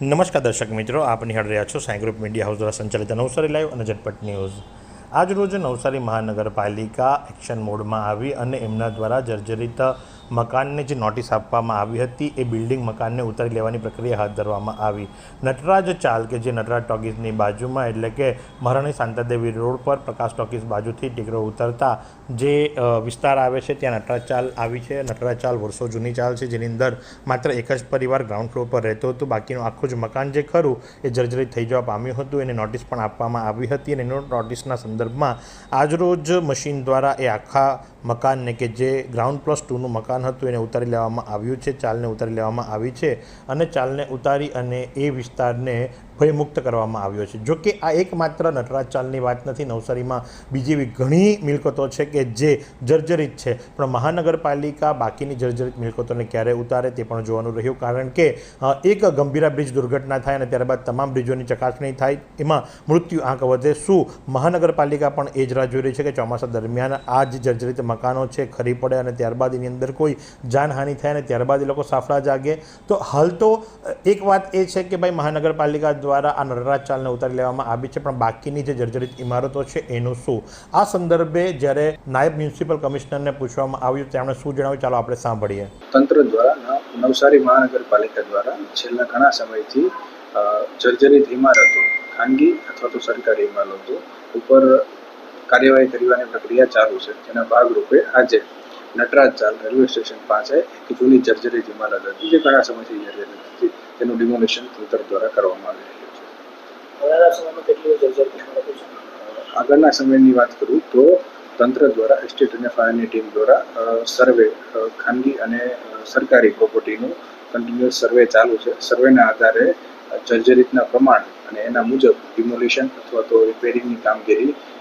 નમસ્કાર દર્શક મિત્રો, આપ નિહાળ રહ્યા છો સાંઈ ગ્રુપ મીડિયા હાઉસ દ્વારા સંચાલિત નવસારી લાઈવ અને ઝટપટ ન્યૂઝ. આજ રોજ નવસારી મહાનગરપાલિકા એક્શન મોડમાં આવી અને એમના દ્વારા જર્જરિત મકાનને જે નોટિસ આપવામાં આવી હતી, એ બિલ્ડિંગ મકાનને ઉતારી લેવાની પ્રક્રિયા હાથ ધરવામાં આવી. નટરાજ ચાલ, કે જે નટરાજ ટોકીઝની બાજુમાં, એટલે કે મહારાણી શાંતાદેવી રોડ પર પ્રકાશ ટોકીઝ બાજુથી ટીકરો ઉતરતા જે વિસ્તાર આવે છે, ત્યાં નટરાજ ચાલ આવી છે. નટરાજ ચાલ વર્ષો જૂની ચાલ છે, જેની અંદર માત્ર એક જ પરિવાર ગ્રાઉન્ડ ફ્લોર પર રહેતો હતો. બાકીનું આખું જ મકાન જે ખરું, એ જર્જરિત થઈ જવા પામ્યું હતું. એને નોટિસ પણ આપવામાં આવી હતી અને એનો નોટિસના સંદર્ભમાં આજરોજ મશીન દ્વારા એ આખા મકાનને કે જે ગ્રાઉન્ડ પ્લસ ટુનું મકાન હતું એને ઉતારી લેવામાં આવ્યું છે, ચાલને ઉતારી લેવામાં આવી છે અને ચાલને ઉતારી અને એ વિસ્તારને ભયમુક્ત કરવામાં આવ્યો છે. જો કે આ એકમાત્ર નટરાજ ચાલની વાત નથી, નવસારીમાં બીજી એવી ઘણી મિલકતો છે કે જે જર્જરિત છે. પણ મહાનગરપાલિકા બાકીની જર્જરિત મિલકતોને ક્યારે ઉતારે તે પણ જોવાનું રહ્યું, કારણ કે એક ગંભીરા બ્રિજ દુર્ઘટના થાય અને ત્યારબાદ તમામ બ્રિજોની ચકાસણી થાય, એમાં મૃત્યુ આંક વધે. શું મહાનગરપાલિકા પણ એ જ રાહ જોઈ રહી છે કે ચોમાસા દરમિયાન આ જ જર્જરિત મકાનો છે, ખરી પડે અને ત્યારબાદ એની અંદર કોઈ જાનહાનિ થાય અને ત્યારબાદ એ લોકો સાફડા જાગે. તો હાલ તો એક વાત એ છે કે ભાઈ મહાનગરપાલિકા દ્વારા આ નરરાજ ચાલને ઉતારી લેવામાં આવી છે, પણ બાકીની જે જર્જરિત ઇમારતો છે એનું શું? આ સંદર્ભે જ્યારે નાયબ મ્યુનિસિપલ કમિશનરને પૂછવામાં આવ્યું, તેમણે શું જણાવ્યું? ચાલો આપણે સાંભળીએ. તંત્ર દ્વારા નવસારી મહાનગરપાલિકા દ્વારા છેલ્લા ઘણા સમયથી જર્જરિત ઇમારતો, ખાનગી અથવા તો સરકારી ઇમારતો ઉપર કાર્યવાહી કરવાની પ્રક્રિયા ચાલુ છે. જેના ભાગરૂપે આજે નટરાજ ચાલ રેલવે સ્ટેશન પાસે એક જૂની જર્જરિત ઇમારત હતી જે ઘણા સમયથી જર્જરિત હતી. તેનું ડિમોલિશન તંત્ર દ્વારા કરવામાં આવી રહ્યું છે. આગળના સમયની વાત કરું તો તંત્ર દ્વારા એસ્ટેટ અને ફાયરની ટીમ દ્વારા સર્વે ખાનગી અને સરકારી પ્રોપર્ટીનું કન્ટિન્યુઅસ સર્વે ચાલુ છે. સર્વેના આધારે જર્જરિતના પ્રમાણ અને એના મુજબ ડિમોલિશન અથવા તો રિપેરિંગની કામગીરી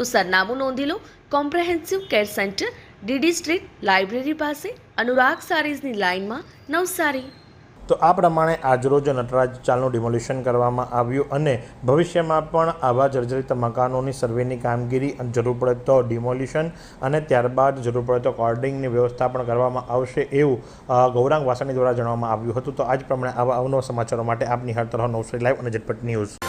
તો સરનામું નોંધી લો. Comprehensive care centre DD street library પાસે. અનુરાગ સારીઝની લાઇનમાં નવસારી. તો આ પ્રમાણે આજરોજ નટરાજ ચાલનું ડિમોલિશન કરવામાં આવ્યું અને ભવિષ્યમાં પણ આવા જર્જરિત મકાનોની સર્વેની કામગીરી જરૂર પડે તો ડિમોલિશન અને ત્યારબાદ જરૂર પડે તો કોર્ડિંગની વ્યવસ્થા પણ કરવામાં આવશે એવું ગૌરાંગ વાસણી દ્વારા જણાવવામાં આવ્યું હતું. તો આજ પ્રમાણે આવા અવનવા સમાચારો માટે આપ નિહાળતા રહો નવસારી લાઈવ અને ઝટપટ ન્યૂઝ.